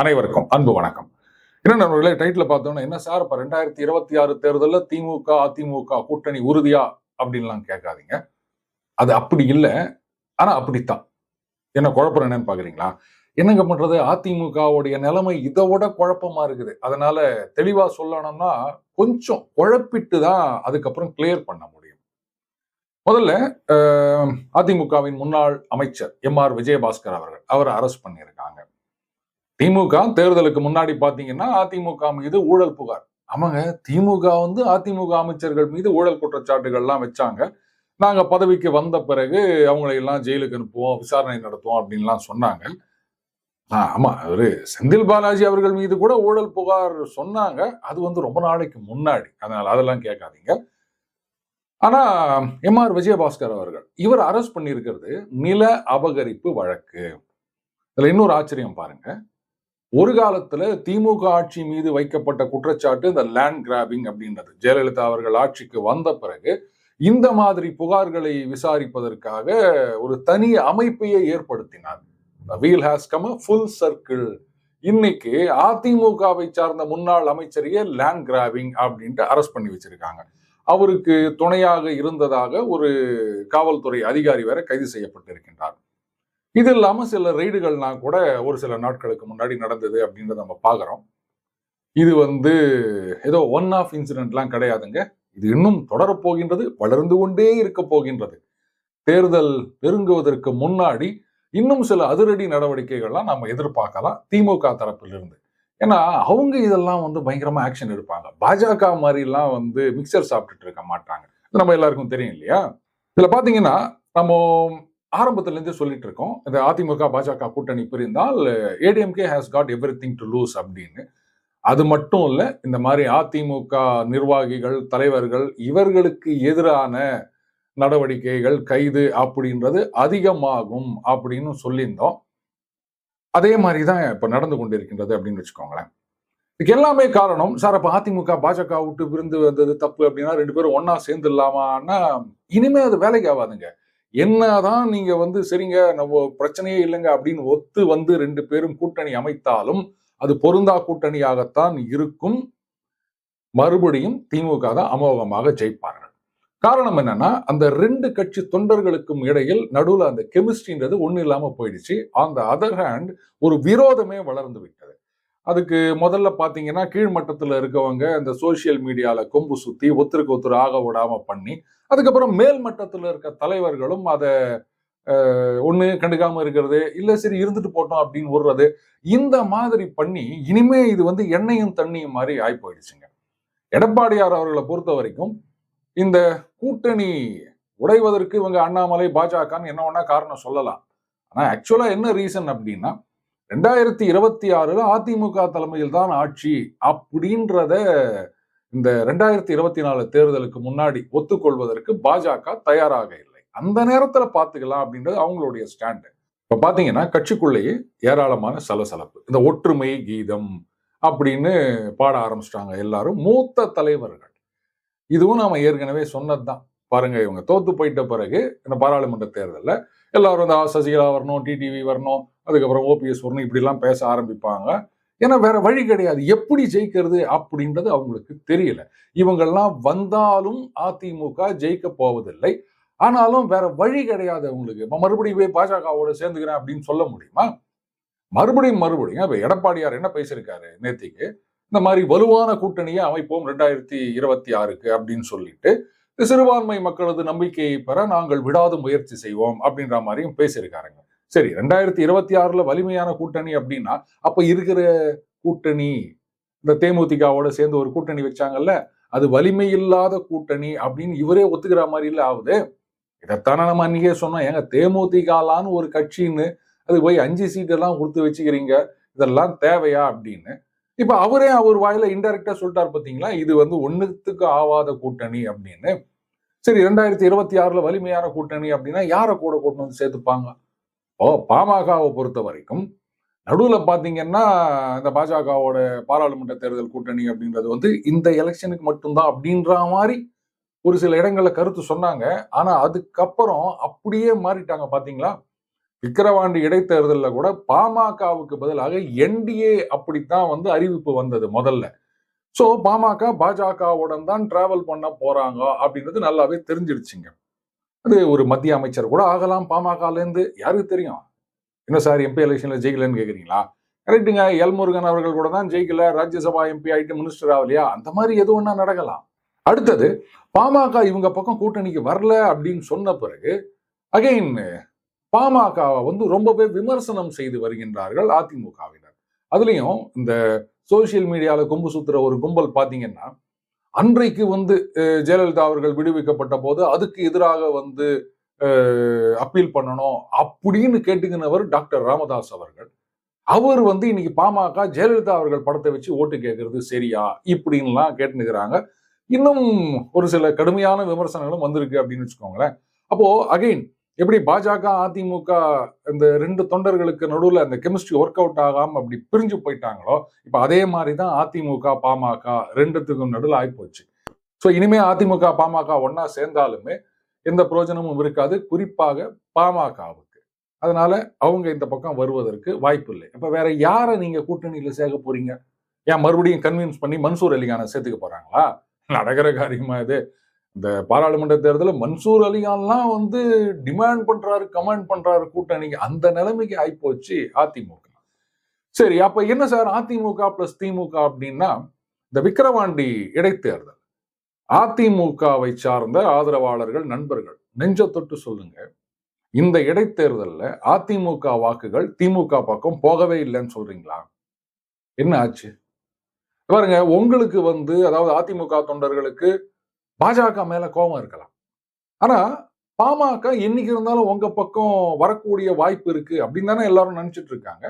அனைவருக்கும் அன்பு வணக்கம். என்ன நண்பர்களே டைட்டில் பார்த்தோம்னா என்ன சார் இப்போ ரெண்டாயிரத்தி இருபத்தி ஆறு தேர்தலில் திமுக அதிமுக கூட்டணி உறுதியா? அப்படின்லாம் கேட்காதீங்க. அது அப்படி இல்லை. ஆனா அப்படித்தான். என்ன குழப்பம் என்னன்னு பாக்குறீங்களா? என்னங்க பண்றது? அதிமுகவுடைய நிலைமை இதை விட குழப்பமா இருக்குது. அதனால தெளிவா சொல்லணும்னா கொஞ்சம் குழப்பிட்டு தான் அதுக்கப்புறம் கிளியர் பண்ண முடியும். முதல்ல அதிமுகவின் முன்னாள் அமைச்சர் எம் ஆர் விஜயபாஸ்கர் அவர்கள் அவரை அரெஸ்ட் பண்ணியிருக்காங்க. திமுக தேர்தலுக்கு முன்னாடி பாத்தீங்கன்னா அதிமுக மீது ஊழல் புகார். ஆமாங்க திமுக வந்து அதிமுக அமைச்சர்கள் மீது ஊழல் குற்றச்சாட்டுகள்லாம் வச்சாங்க. நாங்க பதவிக்கு வந்த பிறகு அவங்களை எல்லாம் ஜெயிலுக்கு அனுப்புவோம் விசாரணை நடத்துவோம் அப்படின்லாம் சொன்னாங்க. ஆ, ஆமா அவரு செந்தில் பாலாஜி அவர்கள் மீது கூட ஊழல் புகார் சொன்னாங்க. அது வந்து ரொம்ப நாளைக்கு முன்னாடி. அதனால அதெல்லாம் கேட்காதீங்க. ஆனா எம் ஆர் விஜயபாஸ்கர் அவர்கள் இவர் அரெஸ்ட் பண்ணியிருக்கிறது நில அபகரிப்பு வழக்கு. இதுல இன்னொரு ஆச்சரியம் பாருங்க. ஒரு காலத்துல திமுக ஆட்சி மீது வைக்கப்பட்ட குற்றச்சாட்டு இந்த லேண்ட் கிராபிங் அப்படின்றது. ஜெயலலிதா அவர்கள் ஆட்சிக்கு வந்த பிறகு இந்த மாதிரி புகார்களை விசாரிப்பதற்காக ஒரு தனி அமைப்பையே ஏற்படுத்தினார். Wheel has come full circle இன்னைக்கு அதிமுகவை சார்ந்த முன்னாள் அமைச்சரையே லேண்ட் கிராபிங் அப்படின்ட்டு அரெஸ்ட் பண்ணி வச்சிருக்காங்க. அவருக்கு துணையாக இருந்ததாக ஒரு காவல்துறை அதிகாரி வேற கைது செய்யப்பட்டிருக்கின்றார். இது இல்லாம சில ரெய்டுகள்லாம் கூட ஒரு சில நாட்களுக்கு முன்னாடி நடந்தது அப்படின்றத நம்ம பார்க்குறோம் இது வந்து ஏதோ ஒன் ஆஃப் இன்சிடென்ட்லாம் கிடையாதுங்க. இது இன்னும் தொடரப் போகின்றது வளர்ந்து கொண்டே இருக்க போகின்றது. தேர்தல் நெருங்குவதற்கு முன்னாடி இன்னும் சில அதிரடி நடவடிக்கைகள்லாம் நம்ம எதிர்பார்க்கலாம் திமுக தரப்பிலிருந்து. ஏன்னா அவங்க இதெல்லாம் வந்து பயங்கரமா ஆக்ஷன் எடுப்பாங்க. பாஜக மாதிரிலாம் வந்து மிக்சர் சாப்பிட்டுட்டு இருக்க மாட்டாங்க. இது நம்ம எல்லாருக்கும் தெரியும் இல்லையா? இதுல பார்த்தீங்கன்னா நம்ம ஆரம்பத்துலேருந்தே சொல்லிட்டு இருக்கோம் இந்த அதிமுக பாஜக கூட்டணி பிரிந்தால் ADMK has got everything to lose அப்படின்னு. அது மட்டும் இல்லை இந்த மாதிரி அதிமுக நிர்வாகிகள் தலைவர்கள் இவர்களுக்கு எதிரான நடவடிக்கைகள் கைது அப்படின்றது அதிகமாகும் அப்படின்னு சொல்லியிருந்தோம். அதே மாதிரி தான் இப்போ நடந்து கொண்டிருக்கின்றது அப்படின்னு வச்சுக்கோங்களேன். இதுக்கு எல்லாமே காரணம் சார் அப்போ அதிமுக பாஜக விட்டு விருந்து வந்தது தப்பு அப்படின்னா ரெண்டு பேரும் ஒன்றா சேர்ந்துடலாமான்னா இனிமே அது வேலைக்கு ஆகாதுங்க. என்னதான் நீங்க வந்து சரிங்க நம்ம பிரச்சனையே இல்லைங்க அப்படின்னு ஒத்து வந்து ரெண்டு பேரும் கூட்டணி அமைத்தாலும் அது பொருந்தா கூட்டணியாகத்தான் இருக்கும். மறுபடியும் திமுக தான் அமோகமாக ஜெயிப்பார்கள். காரணம் என்னன்னா அந்த ரெண்டு கட்சி தொண்டர்களுக்கும் இடையில் நடுவுல அந்த கெமிஸ்ட்ரின்றது ஒன்றும் இல்லாம போயிடுச்சு. அந்த அதர் ஹேண்ட் ஒரு விரோதமே வளர்ந்து விட்டது. அதுக்கு முதல்ல பார்த்தீங்கன்னா கீழ்மட்டத்தில் இருக்கவங்க இந்த சோசியல் மீடியாவில் கொம்பு சுற்றி ஒத்தருக்கு ஒருத்தர் ஆக விடாம பண்ணி அதுக்கப்புறம் மேல்மட்டத்தில் இருக்க தலைவர்களும் அதை ஒன்று கண்டுக்காமல் இருக்கிறது இல்லை சரி இருந்துட்டு போட்டோம் அப்படின்னு விடுறது இந்த மாதிரி பண்ணி இனிமே இது வந்து எண்ணெயும் தண்ணியும் மாதிரி ஆகி போயிடுச்சுங்க எடப்பாடியார் அவர்களை பொறுத்த வரைக்கும் இந்த கூட்டணி உடைவதற்கு இவங்க அண்ணாமலை பாஜகன்னு என்ன ஒண்ணா காரணம் சொல்லலாம். ஆனால் ஆக்சுவலாக என்ன ரீசன் அப்படின்னா ரெண்டாயிரத்தி இருபத்தி ஆறுல அதிமுக தலைமையில் தான் ஆட்சி. அப்படின்றத இந்த ரெண்டாயிரத்தி இருபத்தி நாலு தேர்தலுக்கு முன்னாடி ஒத்துக்கொள்வதற்கு பாஜக தயாராக இல்லை. அந்த நேரத்துல பாத்துக்கலாம் அப்படின்றது அவங்களுடைய ஸ்டாண்டு இப்ப பாத்தீங்கன்னா கட்சிக்குள்ளேயே ஏராளமான சலசலப்பு. இந்த ஒற்றுமை கீதம் அப்படின்னு பாட ஆரம்பிச்சிட்டாங்க எல்லாரும். மூத்த தலைவர்கள். இதுவும் நாம ஏற்கனவே சொன்னதுதான். பாருங்க இவங்க தோத்து போயிட்ட பிறகு இந்த பாராளுமன்ற தேர்தலில் எல்லாரும் இந்த சசிகலா வரணும் டிடிவி வரணும் அதுக்கப்புறம் ஓபிஎஸ் வரணும் இப்படிலாம் பேச ஆரம்பிப்பாங்க. ஏன்னா வேற வழி கிடையாது. எப்படி ஜெயிக்கிறது அப்படின்றது அவங்களுக்கு தெரியல. இவங்கெல்லாம் வந்தாலும் அதிமுக ஜெயிக்க போவதில்லை. ஆனாலும் வேற வழி கிடையாது அவங்களுக்கு. மறுபடியும் போய் பாஜகவோட சேர்ந்துக்கிறேன் அப்படின்னு சொல்ல முடியுமா? மறுபடியும் மறுபடியும் இப்போ எடப்பாடியார் என்ன பேசியிருக்காரு நேத்திக்கு? இந்த மாதிரி வலுவான கூட்டணியை அமைப்போம் ரெண்டாயிரத்தி இருபத்தி ஆறுக்கு அப்படின்னு சொல்லிட்டு சிறுபான்மை மக்களது நம்பிக்கையை பெற நாங்கள் விடாது முயற்சி செய்வோம் அப்படின்ற மாதிரியும் பேசியிருக்காருங்க. சரி ரெண்டாயிரத்தி இருபத்தி ஆறுல வலிமையான கூட்டணி அப்படின்னா அப்ப இருக்கிற கூட்டணி இந்த தேமுதிகவோட சேர்ந்து ஒரு கூட்டணி வச்சாங்கல்ல அது வலிமை இல்லாத கூட்டணி அப்படின்னு இவரே ஒத்துக்கிற மாதிரி இல்லை ஆகுது இதைத்தானே நம்ம அன்றைக்கே சொன்னோம் ஏங்க தேமுதிகலான்னு ஒரு கட்சின்னு அது போய் அஞ்சு சீட்டெல்லாம் கொடுத்து வச்சுக்கிறீங்க இதெல்லாம் தேவையா அப்படின்னு. இப்போ அவரே அவர் வாயில இன்டெரக்டா சொல்லிட்டார் பார்த்தீங்களா இது வந்து ஒன்றுத்துக்கு ஆவாத கூட்டணி அப்படின்னு. சரி ரெண்டாயிரத்தி இருபத்தி ஆறுல வலிமையான கூட்டணி அப்படின்னா யாரை கூட கொண்டு வந்து சேர்த்துப்பாங்க? ஓ பாமகவை பொறுத்த வரைக்கும் நடுவுல பாத்தீங்கன்னா இந்த பாஜகவோட பாராளுமன்ற தேர்தல் கூட்டணி அப்படின்றது வந்து இந்த எலெக்ஷனுக்கு மட்டும்தான் அப்படின்ற மாதிரி ஒரு சில இடங்களில் கருத்து சொன்னாங்க. ஆனா அதுக்கப்புறம் அப்படியே மாறிட்டாங்க பாத்தீங்களா? விக்கிரவாண்டி இடைத்தேர்தலில் கூட பாமகவுக்கு பதிலாக என்டிஏ அப்படித்தான் வந்து அறிவிப்பு வந்தது முதல்ல. ஸோ பாமக பாஜகவுடன் தான் டிராவல் பண்ண போறாங்க அப்படின்றது நல்லாவே தெரிஞ்சிடுச்சுங்க அது ஒரு மத்திய அமைச்சர் கூட ஆகலாம் பாமகலேருந்து யாருக்கு தெரியும்? என்ன சார் எம்பி எலெக்ஷனில் ஜெயிக்கலன்னு கேட்குறீங்களா கரெக்டுங்க எல் முருகன் அவர்கள் கூட தான் ஜெயிக்கல. ராஜ்யசபா எம்பி ஆகிட்டு மினிஸ்டர் ஆகலையா? அந்த மாதிரி எது ஒன்றா நடக்கலாம்? அடுத்தது பாமக இவங்க பக்கம் கூட்டணிக்கு வரல அப்படின்னு சொன்ன பிறகு அகைன் பாமகவை வந்து ரொம்பவே விமர்சனம் செய்து வருகின்றார்கள் அதிமுகவினர். அதுலயும் இந்த சோசியல் மீடியாவில் கொம்பு சுத்துற ஒரு கும்பல் பார்த்தீங்கன்னா அன்றைக்கு வந்து ஜெயலலிதா அவர்கள் விடுவிக்கப்பட்ட போது அதுக்கு எதிராக வந்து அப்பீல் பண்ணணும் அப்படின்னு கேட்டுக்கினவர் டாக்டர் ராமதாஸ் அவர்கள். அவர் வந்து இன்னைக்கு பாமக ஜெயலலிதா அவர்கள் படத்தை வச்சு ஓட்டு கேட்கறது சரியா இப்படின்லாம் கேட்டுனுக்கிறாங்க இன்னும் ஒரு சில கடுமையான விமர்சனங்களும் வந்திருக்கு அப்படின்னு வச்சுக்கோங்களேன். அப்போ அகைன் எப்படி பாஜக அதிமுக இந்த ரெண்டு தொண்டர்களுக்கு நடுவில் அந்த கெமிஸ்ட்ரி ஒர்க் அவுட் ஆகாம அப்படி பிரிஞ்சு போயிட்டாங்களோ இப்போ அதே மாதிரி தான் அதிமுக பாமக ரெண்டுத்துக்கும் நடுவில் ஆயிப்போச்சு. ஸோ இனிமே அதிமுக பாமக ஒன்னா சேர்ந்தாலுமே எந்த பிரயோஜனமும் இருக்காது. குறிப்பாக பாமகவுக்கு. அதனால அவங்க இந்த பக்கம் வருவதற்கு வாய்ப்பு இல்லை. இப்போ வேற யாரை நீங்க கூட்டணியில சேர்க்க போறீங்க? ஏன் மறுபடியும் கன்வின்ஸ் பண்ணி மன்சூர் அலிகானை சேர்த்துக்க போறாங்களா? நடக்கிற காரியமா இது. இந்த பாராளுமன்ற தேர்தலில் மன்சூர் அலிகான்லாம் வந்து டிமாண்ட் பண்றாரு கமெண்ட் பண்றாரு கூட்டணிக்கு அந்த நிலைமைக்கு ஆயிப்போச்சு அதிமுக. சரி அப்ப என்ன சார் அதிமுக ப்ளஸ் திமுக அப்படின்னா இந்த விக்கிரவாண்டி இடைத்தேர்தல். அதிமுகவை சார்ந்த ஆதரவாளர்கள் நண்பர்கள் நெஞ்ச தொட்டு சொல்லுங்க. இந்த இடைத்தேர்தல்ல அதிமுக வாக்குகள் திமுக பக்கம் போகவே இல்லைன்னு சொல்றீங்களா? என்ன ஆச்சு? பாருங்க உங்களுக்கு வந்து அதாவது அதிமுக தொண்டர்களுக்கு பாஜக மேல கோபம் இருக்கலாம். ஆனா பாமக என்னைக்கு இருந்தாலும் உங்க பக்கம் வரக்கூடிய வாய்ப்பு இருக்கு அப்படின்னு தானே எல்லாரும் நினைச்சிட்டு இருக்காங்க.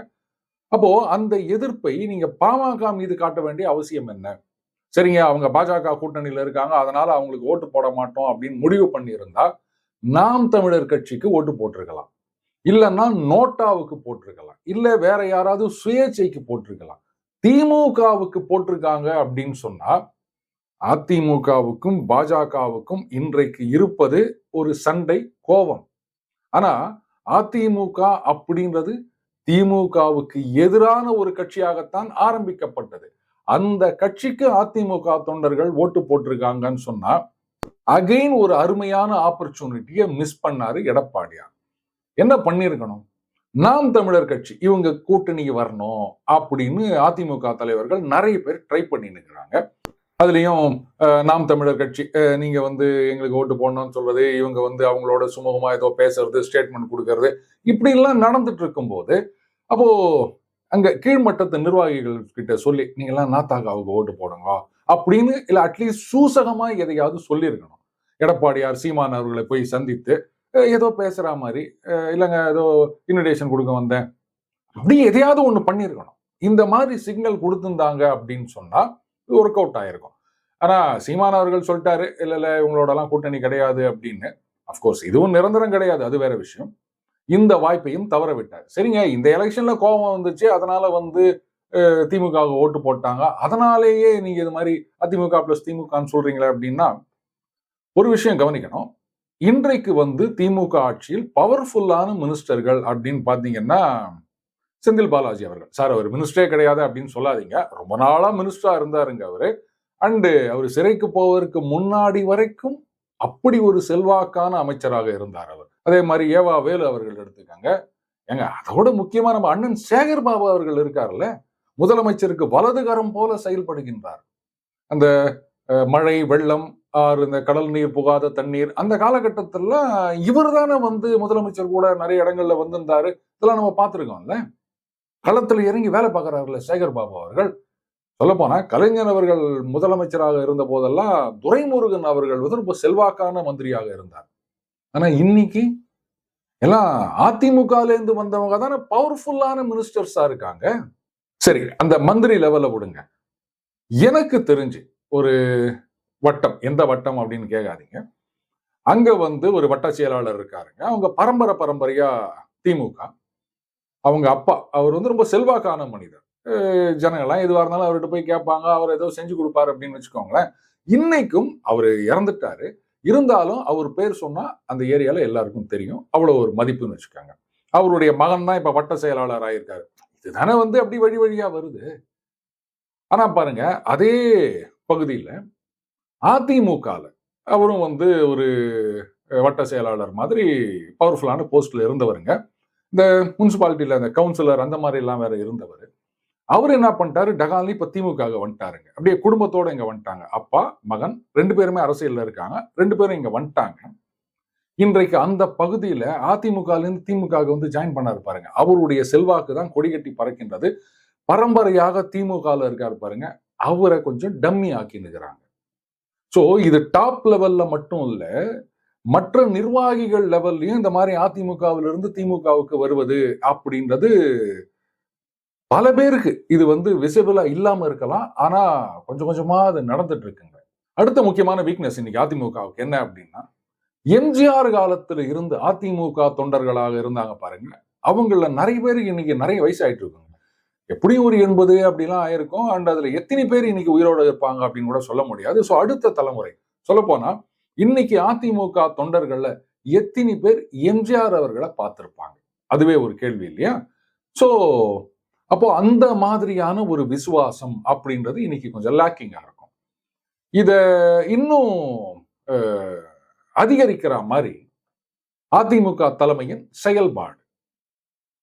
அப்போ அந்த எதிர்ப்பை நீங்க பாமக மீது காட்ட வேண்டிய அவசியம் என்ன? சரிங்க அவங்க பாஜக கூட்டணியில இருக்காங்க அதனால அவங்களுக்கு ஓட்டு போட மாட்டோம் அப்படின்னு முடிவு பண்ணியிருந்தா நாம் தமிழர் கட்சிக்கு ஓட்டு போட்டிருக்கலாம். இல்லைன்னா நோட்டாவுக்கு போட்டிருக்கலாம். இல்ல வேற யாராவது சுயேட்சைக்கு போட்டிருக்கலாம். திமுகவுக்கு போட்டிருக்காங்க அப்படின்னு சொன்னா அதிமுகவுக்கும் பாஜகவுக்கும் இன்றைக்கு இருப்பது ஒரு சண்டை கோபம். ஆனா அதிமுக அப்படின்றது திமுகவுக்கு எதிரான ஒரு கட்சியாகத்தான் ஆரம்பிக்கப்பட்டது. அந்த கட்சிக்கு அதிமுக தொண்டர்கள் ஓட்டு போட்டிருக்காங்கன்னு சொன்னா அகைன் ஒரு அருமையான ஆப்பர்ச்சுனிட்டியை மிஸ் பண்ணாரு எடப்பாடியார். என்ன பண்ணிருக்கணும் நாம் தமிழர் கட்சி இவங்க கூட்டணிக்கு வரணும் அப்படின்னு அதிமுக தலைவர்கள் நிறைய பேர் ட்ரை பண்ணிருக்கிறாங்க அதுலேயும் நாம் தமிழர் கட்சி நீங்கள் வந்து எங்களுக்கு ஓட்டு போடணும்னு சொல்றது இவங்க வந்து அவங்களோட சுமூகமாக ஏதோ பேசுறது ஸ்டேட்மெண்ட் கொடுக்கறது இப்படிலாம் நடந்துட்டு இருக்கும்போது அப்போது அங்கே கீழ்மட்டத்து நிர்வாகிகள் கிட்ட சொல்லி நீங்களாம் எல்லாம் அவங்க ஓட்டு போடுங்க அப்படின்னு இல்லை அட்லீஸ்ட் சூசகமாக எதையாவது சொல்லியிருக்கணும். எடப்பாடியார் சீமான் அவர்களை போய் சந்தித்து ஏதோ பேசுகிற மாதிரி இல்லைங்க ஏதோ இன்விடேஷன் கொடுக்க வந்தேன். அப்படி எதையாவது ஒன்று பண்ணியிருக்கணும். இந்த மாதிரி சிக்னல் கொடுத்துருந்தாங்க அப்படின்னு சொன்னால் ஒர்க் அவுட் ஆயிருக்கும். ஆனால் சீமான் அவர்கள் சொல்லிட்டாரு இல்லை இல்லை இவங்களோடலாம் கூட்டணி கிடையாது அப்படின்னு. அஃப்கோர்ஸ் இதுவும் நிரந்தரம் கிடையாது அது வேற விஷயம். இந்த வாய்ப்பையும் தவற விட்டார். சரிங்க இந்த எலெக்ஷன்ல கோபம் வந்துச்சு அதனால வந்து திமுக ஓட்டு போட்டாங்க. அதனாலேயே நீங்க இது மாதிரி அதிமுக பிளஸ் திமுகன்னு சொல்றீங்களே அப்படின்னா ஒரு விஷயம் கவனிக்கணும். இன்றைக்கு வந்து திமுக ஆட்சியில் பவர்ஃபுல்லான மினிஸ்டர்கள் அப்படின்னு பார்த்தீங்கன்னா செந்தில் பாலாஜி அவர்கள். சார் அவர் மினிஸ்டரே கிடையாது அப்படின்னு சொல்லாதீங்க. ரொம்ப நாளா மினிஸ்டரா இருந்தாருங்க அவரு. அண்டு அவர் சிறைக்கு போவதற்கு முன்னாடி வரைக்கும் அப்படி ஒரு செல்வாக்கான அமைச்சராக இருந்தார் அவர். அதே மாதிரி ஏவா வேலு அவர்கள் எடுத்துக்காங்க ஏங்க அதோட முக்கியமா நம்ம அண்ணன் சேகர் பாபு அவர்கள் இருக்கார்ல. முதலமைச்சருக்கு வலதுகரம் போல செயல்படுகின்றார். அந்த மழை வெள்ளம் ஆறு இந்த கடல் நீர் புகாத தண்ணீர் அந்த காலகட்டத்துல இவர் தானே வந்து முதலமைச்சர் கூட நிறைய இடங்கள்ல வந்திருந்தாரு. இதெல்லாம் நம்ம பார்த்துருக்கோம்ல. களத்துல இறங்கி வேலை பார்க்குறாருல சேகர் பாபு அவர்கள். சொல்லப்போனா கலைஞர் அவர்கள் முதலமைச்சராக இருந்த போதெல்லாம் துரைமுருகன் அவர்கள் வந்து ரொம்ப செல்வாக்கான மந்திரியாக இருந்தார். ஆனா இன்னைக்கு எல்லாம் அதிமுகலேருந்து வந்தவங்க தானே பவர்ஃபுல்லான மினிஸ்டர்ஸா இருக்காங்க. சரி அந்த மந்திரி லெவல்ல விடுங்க. எனக்கு தெரிஞ்சு ஒரு வட்டம் எந்த வட்டம் அப்படின்னு கேட்காதீங்க. அங்க வந்து ஒரு வட்ட செயலாளர் இருக்காருங்க. அவங்க பரம்பரை பரம்பரையாக திமுக. அவங்க அப்பா அவர் வந்து ரொம்ப செல்வாக்கான மனிதர். ஜனங்கள்லாம் எதுவாக இருந்தாலும் அவர்கிட்ட போய் கேட்பாங்க அவர் ஏதோ செஞ்சு கொடுப்பாரு அப்படின்னு வச்சுக்கோங்களேன். இன்னைக்கும் அவர் இறந்துட்டாரு. இருந்தாலும் அவர் பேர் சொன்னா அந்த ஏரியால எல்லாருக்கும் தெரியும். அவ்வளவு ஒரு மதிப்புன்னு வச்சுக்கோங்க. அவருடைய மகன் தான் இப்போ வட்ட செயலாளர் ஆயிருக்காரு. இதுதானே வந்து அப்படி வழி வழியா வருது? ஆனா பாருங்க அதே பகுதியில் அதிமுகவில் அவரும் வந்து ஒரு வட்ட செயலாளர் மாதிரி பவர்ஃபுல்லான போஸ்ட்ல இருந்தவருங்க. இந்த முனிசிபாலிட்டியில அந்த கவுன்சிலர் அந்த மாதிரி எல்லாம் வேற இருந்தவர். அவர் என்ன பண்ணிட்டாரு? டகாலி இப்ப திமுக வந்துட்டாருங்க. அப்படியே குடும்பத்தோட இங்க வந்துட்டாங்க. அப்பா மகன் ரெண்டு பேருமே அரசியல்ல இருக்காங்க. ரெண்டு பேரும் இங்க வந்துட்டாங்க. இன்றைக்கு அந்த பகுதியில அதிமுகலேருந்து திமுக வந்து ஜாயின் பண்ணாரு பாருங்க. அவருடைய செல்வாக்கு தான் கொடி கட்டி பறக்கின்றது. பரம்பரையாக திமுகல இருக்காரு பாருங்க. அவரை கொஞ்சம் டம்மி ஆக்கினுக்கிறாங்க ஸோ இது டாப் லெவல்ல மட்டும் இல்ல மற்ற நிர்வாகிகள் லெவல்லையும் இந்த மாதிரி அதிமுகவிலிருந்து திமுகவுக்கு வருவது அப்படின்றது பல பேருக்கு இது வந்து விசிபிளா இல்லாம இருக்கலாம். ஆனா கொஞ்சம் கொஞ்சமா அது நடந்துட்டு இருக்குங்க அடுத்த முக்கியமான வீக்னஸ் இன்னைக்கு அதிமுகவுக்கு என்ன அப்படின்னா எம்ஜிஆர் காலத்துல இருந்து அதிமுக தொண்டர்களாக இருந்தாங்க பாருங்க. அவங்கள நிறைய பேருக்கு இன்னைக்கு நிறைய வயசாயிட்டு இருக்குங்க எப்படியும் ஒரு எண்பது அப்படிலாம் ஆயிருக்கும். அண்ட் அதுல எத்தனை பேர் இன்னைக்கு உயிரோட இருப்பாங்க அப்படின்னு கூட சொல்ல முடியாது. ஸோ அடுத்த தலைமுறை. சொல்ல போனா இன்னைக்கு அதிமுக தொண்டர்கள்ல எத்தனை பேர் எம்ஜிஆர் அவர்களை பார்த்திருப்பாங்க. அதுவே ஒரு கேள்வி இல்லையா? ஸோ அப்போ அந்த மாதிரியான ஒரு விசுவாசம் அப்படின்றது இன்னைக்கு கொஞ்சம் லேக்கிங்காக இருக்கும். இத இன்னும் அதிகரிக்கிற மாதிரி அதிமுக தலைமையின் செயல்பாடு.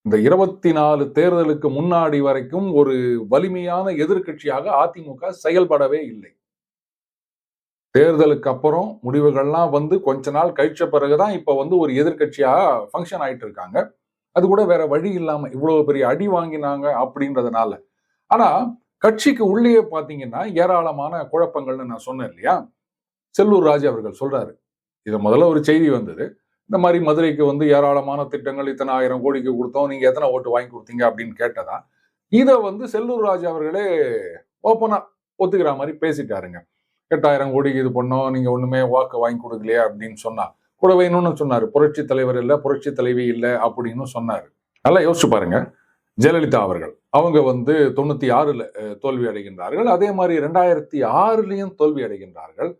இந்த இருபத்தி நாலு தேர்தலுக்கு முன்னாடி வரைக்கும் ஒரு வலிமையான எதிர்க்கட்சியாக அதிமுக செயல்படவே இல்லை. தேர்தலுக்கு அப்புறம் முடிவுகள்லாம் வந்து கொஞ்ச நாள் கழிச்ச பிறகுதான் இப்போ வந்து ஒரு எதிர்கட்சியாக ஃபங்க்ஷன் ஆயிட்டு இருக்காங்க. அது கூட வேற வழி இல்லாமல் இவ்வளோ பெரிய அடி வாங்கினாங்க அப்படின்றதுனால. ஆனால் கட்சிக்கு உள்ளேயே பார்த்தீங்கன்னா ஏராளமான குழப்பங்கள்னு நான் சொன்னேன் இல்லையா? செல்லூர் ராஜு அவர்கள் சொல்றாரு. இது முதல்ல ஒரு செய்தி வந்தது. இந்த மாதிரி மதுரைக்கு வந்து ஏராளமான திட்டங்கள் இத்தனை ஆயிரம் கோடிக்கு கொடுத்தோம் நீங்க எத்தனை ஓட்டு வாங்கி கொடுத்தீங்க அப்படின்னு கேட்டதா? இதை வந்து செல்லூர் ராஜு அவர்களே ஓப்பனா ஒத்துக்கிற மாதிரி பேசிட்டாருங்க. எட்டாயிரம் கோடிக்கு இது பண்ணோம் நீங்க ஒண்ணுமே வாக்கு வாங்கி கொடுக்கலையா அப்படின்னு சொன்னா கூடவே இன்னொன்று சொன்னாரு புரட்சி தலைவர் இல்லை புரட்சி தலைவி இல்லை அப்படின்னு சொன்னார். நல்லா யோசிச்சு பாருங்க. ஜெயலலிதா அவர்கள் அவங்க வந்து தொண்ணூத்தி ஆறுல தோல்வி அடைகின்றார்கள். அதே மாதிரி ரெண்டாயிரத்தி ஆறுலயும் தோல்வி அடைகின்றார்கள்.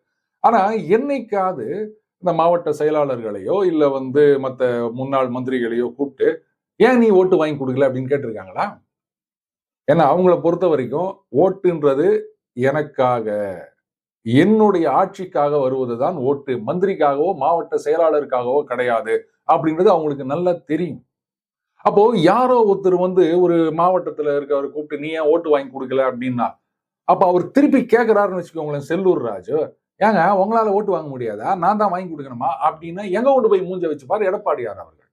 ஆனா என்னைக்காவது இந்த மாவட்ட செயலாளர்களையோ இல்லை வந்து மத்த முன்னாள் மந்திரிகளையோ கூப்பிட்டு ஏன் நீ ஓட்டு வாங்கி கொடுக்கல? அப்படின்னு கேட்டிருக்காங்களா? ஏன்னா அவங்கள பொறுத்த வரைக்கும் ஓட்டுன்றது எனக்காக. என்னுடைய ஆட்சிக்காக வருவது தான் ஓட்டு. மந்திரிக்காகவோ மாவட்ட செயலாளருக்காகவோ கிடையாது. அப்படின்றது அவங்களுக்கு நல்லா தெரியும். அப்போ யாரோ ஒருத்தர் வந்து ஒரு மாவட்டத்துல இருக்கவர் கூப்பிட்டு நீ ஏன் ஓட்டு வாங்கி கொடுக்கல? அப்படின்னா அப்ப அவர் திருப்பி கேட்கிறாருன்னு வச்சுக்கோங்களேன் செல்லூர் ராஜு. ஏங்க உங்களால ஓட்டு வாங்க முடியாதா? நான் தான் வாங்கி கொடுக்கணுமா? அப்படின்னா எங்க கொண்டு போய் மூஞ்ச வச்சுப்பார் எடப்பாடியார் அவர்கள்.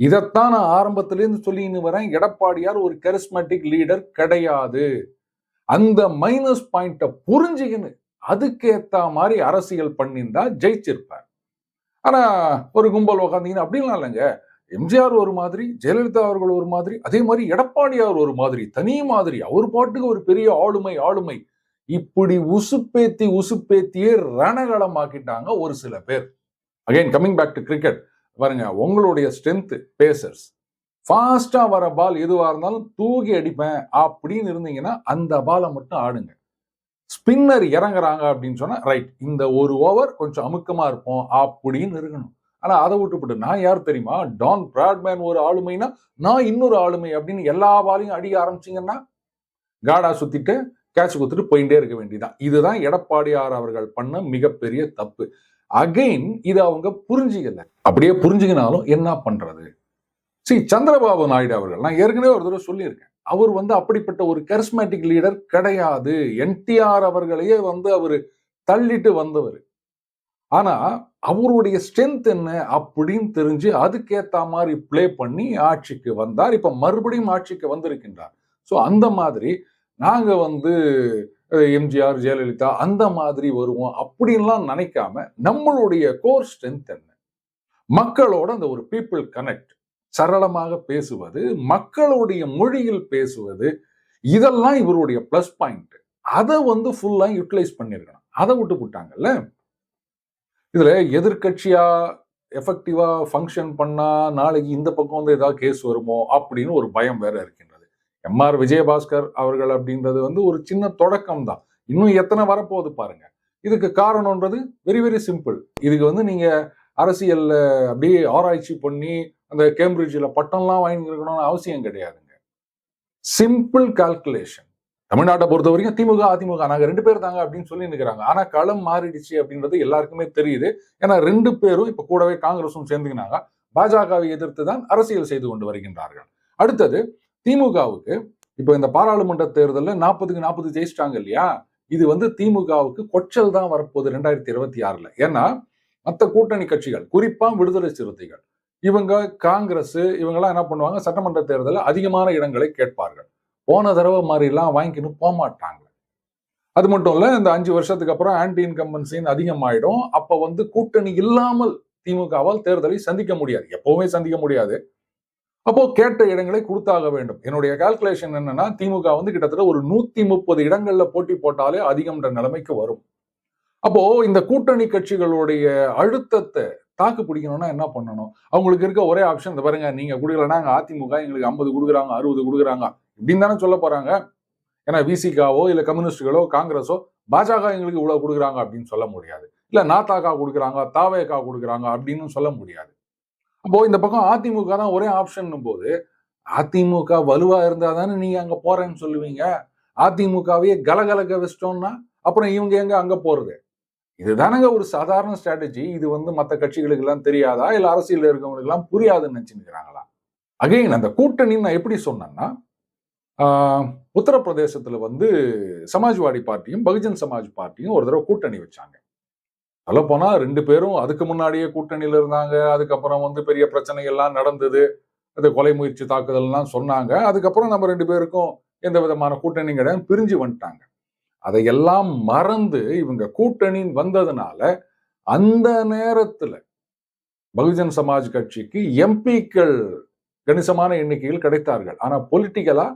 இதைத்தான் நான் ஆரம்பத்திலேருந்து சொல்லின்னு வரேன். எடப்பாடியார் ஒரு கரிஸ்மேட்டிக் லீடர் கிடையாது. அந்த மைனஸ் பாயிண்ட்டை புரிஞ்சுக்கின்னு அதுக்கேத்த மாதிரி அரசியல் பண்ணியிருந்தா ஜெயிச்சிருப்பார். ஆனா ஒரு கும்பல் உக்காந்தீங்கன்னா அப்படிலாம் இல்லைங்க. எம்ஜிஆர் ஒரு மாதிரி ஜெயலலிதா அவர்கள் ஒரு மாதிரி அதே மாதிரி எடப்பாடியார் ஒரு மாதிரி தனி மாதிரி. அவர் பாட்டுக்கு ஒரு பெரிய ஆளுமை ஆளுமை. இப்படி உசுப்பேத்தி உசுப்பேத்தியே ரணகலமாக்கிட்டாங்க ஒரு சில பேர். Again coming back to cricket பாருங்க உங்களுடைய ஸ்ட்ரென்த் பேசர்ஸ் ஃபாஸ்டா வர பால் எதுவா இருந்தாலும் தூக்கி அடிப்பேன் அப்படின்னு இருந்தீங்கன்னா அந்த பாலை மட்டும் ஆடுங்க. ஸ்பின்னர் இறங்குறாங்க அப்படின்னு சொன்னா ரைட் இந்த ஒரு ஓவர் கொஞ்சம் அமுக்கமா இருப்போம் அப்படின்னு இருக்கணும். ஆனா அதை விட்டுப்பட்டு நான் யார் தெரியுமா? டான் பிராட்மேன் ஒரு ஆளுமைனா நான் இன்னொரு ஆளுமை அப்படின்னு எல்லா பாலையும் அடிக்க ஆரம்பிச்சீங்கன்னா காடா சுத்திட்டு கேட்ச் கொடுத்துட்டு போயிட்டே இருக்க வேண்டியதான் இதுதான் எடப்பாடியார் அவர்கள் பண்ண மிகப்பெரிய தப்பு. அகைன் இது அவங்க புரிஞ்சுக்கல. அப்படியே புரிஞ்சுக்கினாலும் என்ன பண்றது? சரி சந்திரபாபு நாயுடு அவர்கள் நான் ஏற்கனவே ஒரு தடவை சொல்லியிருக்கேன். அவர் வந்து அப்படிப்பட்ட ஒரு கரிஸ்மேட்டிக் லீடர் கிடையாது. என்டிஆர் அவர்களையே வந்து அவர் தள்ளிட்டு வந்தவர். ஆனா அவருடைய ஸ்ட்ரென்த் என்ன அப்படின்னு தெரிஞ்சு அதுக்கேத்த மாதிரி ப்ளே பண்ணி ஆட்சிக்கு வந்தார். இப்ப மறுபடியும் ஆட்சிக்கு வந்திருக்கின்றார். ஸோ அந்த மாதிரி நாங்க வந்து எம்ஜிஆர் ஜெயலலிதா அந்த மாதிரி வருவோம் அப்படின்லாம் நினைக்காம நம்மளுடைய கோர் ஸ்ட்ரென்த் என்ன? மக்களோட அந்த ஒரு பீப்புள் கனெக்ட் சரளமாக பேசுவது மக்களுடைய மொழியில் பேசுவது இதெல்லாம் இவருடைய ப்ளஸ் பாயிண்ட் அதை வந்து ஃபுல்லா யூட்டிலைஸ் பண்ணியிருக்கணும் அதை விட்டு விட்டாங்கல்ல இதுல எதிர்க்கட்சியா எஃபெக்டிவாக ஃபங்க்ஷன் பண்ணா நாளைக்கு இந்த பக்கம் வந்து ஏதாவது கேஸ் வருமோ அப்படின்னு ஒரு பயம் வேற இருக்கின்றது. எம்ஆர் விஜயபாஸ்கர் அவர்கள் அப்படின்றது வந்து ஒரு சின்ன தொடக்கம் தான். இன்னும் எத்தனை வரப்போகுது பாருங்க. இதுக்கு காரணம்ன்றது வெரி வெரி சிம்பிள் இதுக்கு வந்து நீங்கள் அரசியல்ல அப்படியே ஆராய்ச்சி பண்ணி அந்த கேம்பிரிட்ஜில் பட்டம்லாம் வாங்கிக்கணும்னு அவசியம் கிடையாதுங்க. சிம்பிள் கால்குலேஷன் தமிழ்நாட்டை பொறுத்த வரைக்கும் திமுக அதிமுக நாங்க ரெண்டு பேர் தாங்க அப்படின்னு சொல்லி நிற்கிறாங்க ஆனா களம் மாறிடுச்சு அப்படின்றது எல்லாருக்குமே தெரியுது. ஏன்னா ரெண்டு பேரும் இப்ப கூடவே காங்கிரஸும் சேர்ந்துக்கினாங்க. பாஜகவை எதிர்த்து தான் அரசியல் செய்து கொண்டு வருகின்றார்கள். அடுத்தது திமுகவுக்கு இப்போ இந்த பாராளுமன்ற தேர்தலில் நாற்பதுக்கு நாற்பது ஜெயிச்சிட்டாங்க இல்லையா? இது வந்து திமுகவுக்கு கொச்சல் தான் வரப்போகுது ரெண்டாயிரத்தி இருபத்தி ஆறுல. ஏன்னா மற்ற கூட்டணி கட்சிகள் குறிப்பாக விடுதலை சிறுத்தைகள் இவங்க காங்கிரஸ் இவங்கெல்லாம் என்ன பண்ணுவாங்க? சட்டமன்ற தேர்தலில் அதிகமான இடங்களை கேட்பார்கள். போன தடவை மாதிரிலாம் வாங்கிக்கின்னு போக மாட்டாங்க அது மட்டும் இல்ல இந்த அஞ்சு வருஷத்துக்கு அப்புறம் ஆன்டி இன்கம்பன்சின் அதிகமாயிடும். அப்போ வந்து கூட்டணி இல்லாமல் திமுகவால் தேர்தலை சந்திக்க முடியாது. எப்பவுமே சந்திக்க முடியாது. அப்போ கேட்ட இடங்களை கொடுத்தாக வேண்டும். என்னுடைய கால்குலேஷன் என்னன்னா திமுக வந்து கிட்டத்தட்ட ஒரு நூத்தி முப்பது இடங்கள்ல போட்டி போட்டாலே அதிகம்ன்ற நிலைமைக்கு வரும். அப்போ இந்த கூட்டணி கட்சிகளுடைய அழுத்தத்தை தாக்கு பிடிக்கணும்னா என்ன பண்ணணும்? அவங்களுக்கு இருக்க ஒரே ஆப்ஷன் இந்த பாருங்க நீங்க கொடுக்கலன்னா அதிமுக எங்களுக்கு ஐம்பது கொடுக்குறாங்க அறுபது கொடுக்குறாங்க இப்படின்னு தானே சொல்ல போறாங்க. ஏன்னா விசிகாவோ இல்ல கம்யூனிஸ்டுகளோ காங்கிரஸோ பாஜக எங்களுக்கு இவ்வளவு கொடுக்குறாங்க அப்படின்னு சொல்ல முடியாது. இல்ல நாத்தாக்கா கொடுக்குறாங்க தாவேக்கா கொடுக்குறாங்க அப்படின்னு சொல்ல முடியாது. அப்போ இந்த பக்கம் அதிமுக தான் ஒரே ஆப்ஷன் போது அதிமுக வலுவா இருந்தா தானே நீங்க அங்க போறேன்னு சொல்லுவீங்க. அதிமுகவையே கலகலக்க வச்சிட்டோம்னா அப்புறம் இவங்க எங்க அங்க போறது? இதுதானங்க ஒரு சாதாரண ஸ்ட்ராட்டஜி இது வந்து மற்ற கட்சிகளுக்கு எல்லாம் தெரியாதா? இல்லை அரசியல் இருக்கவங்களுக்கு எல்லாம் புரியாதுன்னு நினைச்சுக்கிறாங்களா அகைன் அந்த கூட்டணி நான் எப்படி சொன்னேன்னா உத்தரப்பிரதேசத்துல வந்து சமாஜ்வாடி பார்ட்டியும் பகுஜன் சமாஜ் பார்ட்டியும் ஒரு தடவை கூட்டணி வச்சாங்க. சொல்ல போனால் ரெண்டு பேரும் அதுக்கு முன்னாடியே கூட்டணியில் இருந்தாங்க. அதுக்கப்புறம் வந்து பெரிய பிரச்சனைகள்லாம் நடந்தது. அது கொலை முயற்சி தாக்குதல்லாம் சொன்னாங்க. அதுக்கப்புறம் நம்ம ரெண்டு பேருக்கும் எந்த விதமான கூட்டணி கிடையாது பிரிஞ்சு வந்துட்டாங்க. அதையெல்லாம் மறந்து இவங்க கூட்டணி வந்ததுனால அந்த நேரத்துல பகுஜன் சமாஜ் கட்சிக்கு எம்பிக்கள் கணிசமான எண்ணிக்கையில் கிடைத்தார்கள். ஆனால் பொலிட்டிக்கலா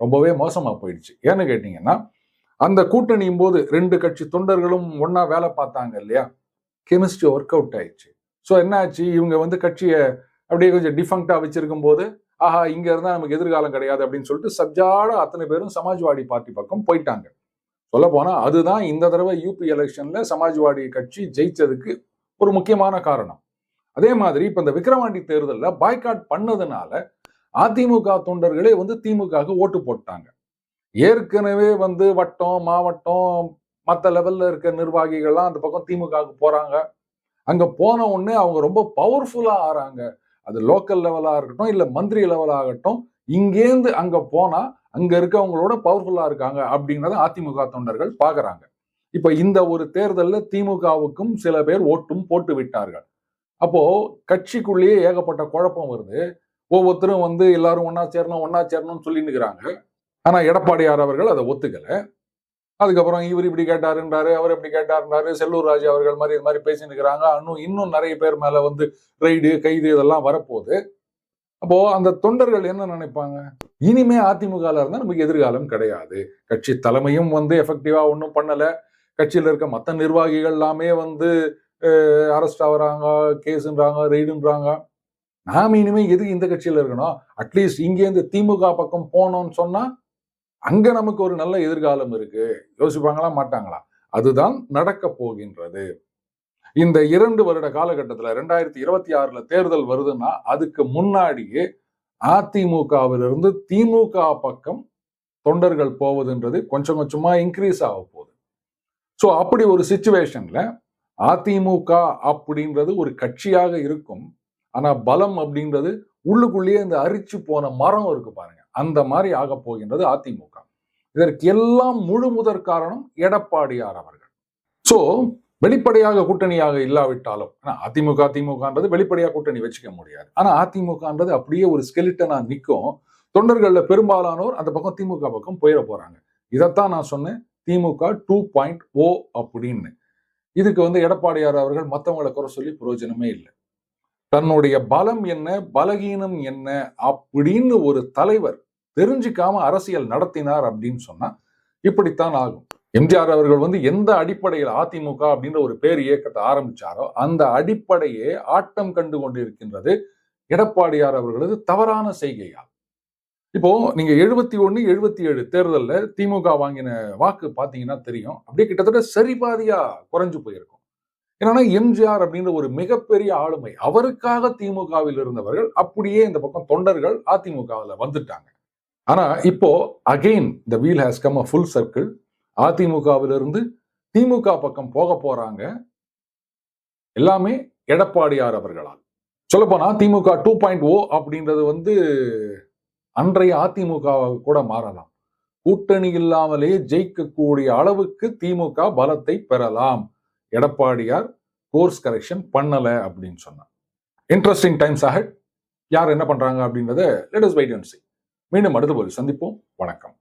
ரொம்பவே மோசமா போயிடுச்சு. ஏன்னு கேட்டீங்கன்னா அந்த கூட்டணியும் போது ரெண்டு கட்சி தொண்டர்களும் ஒன்னா வேலை பார்த்தாங்க இல்லையா? கெமிஸ்ட்ரி ஒர்க் அவுட் ஆயிடுச்சு. ஸோ என்ன ஆச்சு? இவங்க வந்து கட்சியை அப்படியே கொஞ்சம் டிஃபங்க்டா வச்சிருக்கும் போது ஆஹா இங்கே இருந்தால் நமக்கு எதிர்காலம் கிடையாது அப்படின்னு சொல்லிட்டு சப்ஜாட அத்தனை பேரும் சமாஜ்வாடி பார்ட்டி பக்கம் போயிட்டாங்க. சொல்ல போனால் அதுதான் இந்த தடவை யூபி எலெக்ஷன்ல சமாஜ்வாடி கட்சி ஜெயிச்சதுக்கு ஒரு முக்கியமான காரணம். அதே மாதிரி இப்போ இந்த விக்ரவாண்டி தேர்தலில் பாய்காட் பண்ணதுனால அதிமுக தொண்டர்களே வந்து திமுகவுக்கு ஓட்டு போட்டாங்க. ஏற்கனவே வந்து வட்டம் மாவட்டம் மற்ற லெவலில் இருக்க நிர்வாகிகள்லாம் அந்த பக்கம் திமுகவுக்கு போறாங்க. அங்கே போன உடனே அவங்க ரொம்ப பவர்ஃபுல்லாக ஆறாங்க. அது லோக்கல் லெவலாக இருக்கட்டும் இல்லை மந்திரி லெவலாகட்டும் இங்கேருந்து அங்கே போனால் அங்க இருக்கவங்களோட பவர்ஃபுல்லா இருக்காங்க அப்படிங்கிறத அதிமுக தொண்டர்கள் பாக்குறாங்க. இப்ப இந்த ஒரு தேர்தலில் திமுகவுக்கும் சில பேர் ஓட்டும் போட்டு விட்டார்கள். அப்போ கட்சிக்குள்ளேயே ஏகப்பட்ட குழப்பம் வருது. ஒவ்வொருத்தரும் வந்து எல்லாரும் ஒன்னா சேரணும் ஒன்னா சேரணும்னு சொல்லிட்டு இருக்கிறாங்க ஆனா எடப்பாடியார் அவர்கள் அதை ஒத்துக்கல. அதுக்கப்புறம் இவர் இப்படி கேட்டாருன்றாரு அவர் இப்படி கேட்டாருன்றாரு செல்லூர் ராஜு அவர்கள் மாதிரி இது மாதிரி பேசிட்டு இருக்கிறாங்க இன்னும் இன்னும் நிறைய பேர் மேல வந்து ரைடு கைது இதெல்லாம் வரப்போகுது. அப்போ அந்த தொண்டர்கள் என்ன நினைப்பாங்க? இனிமே அதிமுக இருந்தா நமக்கு எதிர்காலம் கிடையாது. கட்சி தலைமையும் வந்து எஃபெக்டிவா ஒன்றும் பண்ணல. கட்சியில் இருக்க மற்ற நிர்வாகிகள் எல்லாமே வந்து அரெஸ்ட் ஆகுறாங்க கேஸுன்றாங்க ரெய்டுன்றாங்க நாம இனிமே எதுக்கு இந்த கட்சியில் இருக்கணும்? அட்லீஸ்ட் இங்கேருந்து திமுக பக்கம் போனோம்னு சொன்னா அங்க நமக்கு ஒரு நல்ல எதிர்காலம் இருக்கு. யோசிப்பாங்களா? மாட்டாங்களா? அதுதான் நடக்க போகின்றது. இந்த இரண்டு வருட காலகட்டத்தில் ரெண்டாயிரத்தி இருபத்தி ஆறுல தேர்தல் வருதுன்னா அதுக்கு முன்னாடியே அதிமுகவிலிருந்து திமுக பக்கம் தொண்டர்கள் போவதுன்றது கொஞ்சம் கொஞ்சமா இன்க்ரீஸ் ஆக போகுது. ஸோ அப்படி ஒரு சுச்சுவேஷன்ல அதிமுக அப்படின்றது ஒரு கட்சியாக இருக்கும். ஆனா பலம் அப்படின்றது உள்ளுக்குள்ளேயே இந்த அரிச்சு போன மரம் இருக்கு பாருங்க. அந்த மாதிரி ஆக போகின்றது அதிமுக. இதற்கு எல்லாம் முழு முதற் காரணம் எடப்பாடியார் அவர்கள். சோ வெளிப்படையாக கூட்டணியாக இல்லாவிட்டாலும் அதிமுக திமுகன்றது வெளிப்படையாக கூட்டணி வச்சுக்க முடியாது. ஆனா அதிமுகன்றது அப்படியே ஒரு ஸ்கெலிட்டனாக நிற்கும் தொண்டர்கள்ல பெரும்பாலானோர் அந்த பக்கம் திமுக பக்கம் போயிட போறாங்க. இதைத்தான் நான் சொன்னேன். திமுக டூ பாயிண்ட் ஓ அப்படின்னு. இதுக்கு வந்து எடப்பாடியார் அவர்கள் மற்றவங்களை குறை சொல்லி பிரயோஜனமே இல்லை. தன்னுடைய பலம் என்ன பலகீனம் என்ன அப்படின்னு ஒரு தலைவர் தெரிஞ்சுக்காம அரசியல் நடத்தினார் அப்படின்னு சொன்னா இப்படித்தான் ஆகும். எம்ஜிஆர் அவர்கள் வந்து எந்த அடிப்படையில் அதிமுக அப்படின்ற ஒரு பேர் இயக்கத்தை ஆரம்பிச்சாரோ அந்த அடிப்படையே ஆட்டம் கண்டு கொண்டிருக்கின்றது எடப்பாடியார் அவர்களது தவறான செய்கையால். இப்போ நீங்க எழுபத்தி ஒன்னு எழுபத்தி ஏழு தேர்தலில் திமுக வாங்கின வாக்கு பார்த்தீங்கன்னா தெரியும். அப்படியே கிட்டத்தட்ட சரிபாதியா குறைஞ்சு போயிருக்கும். என்னன்னா எம்ஜிஆர் அப்படின்ற ஒரு மிகப்பெரிய ஆளுமை அவருக்காக திமுகவில் இருந்தவர்கள் அப்படியே இந்த பக்கம் தொண்டர்கள் அதிமுகவில் வந்துட்டாங்க. ஆனா இப்போ again the wheel has come a full circle அதிமுகவிலிருந்து திமுக பக்கம் போக போறாங்க. எல்லாமே எடப்பாடியார் அவர்களால். சொல்லப்போனா திமுக டூ பாயிண்ட் ஓ அப்படின்றது வந்து அன்றைய அதிமுக கூட மாறலாம். கூட்டணி இல்லாமலே ஜெயிக்கக்கூடிய அளவுக்கு திமுக பலத்தை பெறலாம். எடப்பாடியார் கோர்ஸ் கரெக்ஷன் பண்ணல அப்படின்னு சொன்னார். இன்ட்ரெஸ்டிங் டைம்ஸ் அஹெட் யார் என்ன பண்றாங்க அப்படின்றத லெட் அஸ் வெயிட் அண்ட் மீண்டும் அடுத்த போது சந்திப்போம். வணக்கம்.